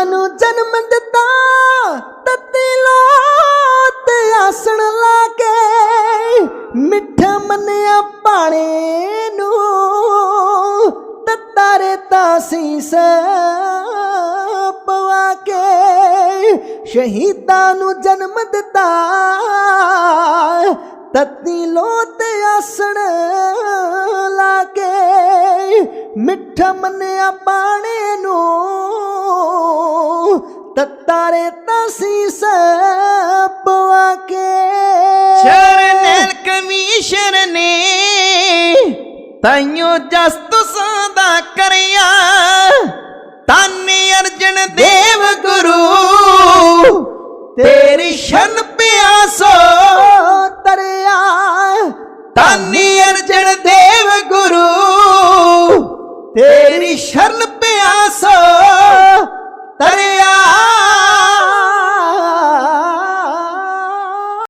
ਨੂੰ ਜਨਮ ਦਿੱਤਾ, ਤਤੀ ਲੋਤ ਆਸਣ ਲਾ ਕੇ ਮਿੱਠਾ ਮੰਨਿਆ ਪਾਣੇ ਨੂੰ, ਤਤਾਰੇ ਤਾਂ ਸੀਸ ਪਵਾ ਕੇ ਸ਼ਹੀਦਾਂ ਨੂੰ ਜਨਮ ਦਿੱਤਾ, ਤਤੀ ਲੋਤ ਆਸਣ ਲਾ ਕੇ ਮਿੱਠਾ ਮੰਨਿਆ ਪਾਣੇ ਨੂੰ ਤਤਾਰੇ ਤਾਂ ਸੀਸ ਪਵਾ ਕੇ ਸ਼ਰਨੈਲ ਕਮਿਸ਼ਨ ਨੇ ਤਾਈਓ ਜਸਤ ਸਾਦਾ ਕਰਿਆ। ਤਾਨੇ ਅਰਜਨ ਦੇਵ ਗੁਰੂ ਤੇਰੀ ਸ਼ਨ ਪਿਆਸੋ ਤਰਿਆ। ਤਾਨੇ ਅਰਜਨ ਦੇਵ ਗੁਰੂ ਤੇਰੀ ਸ਼ਰਨ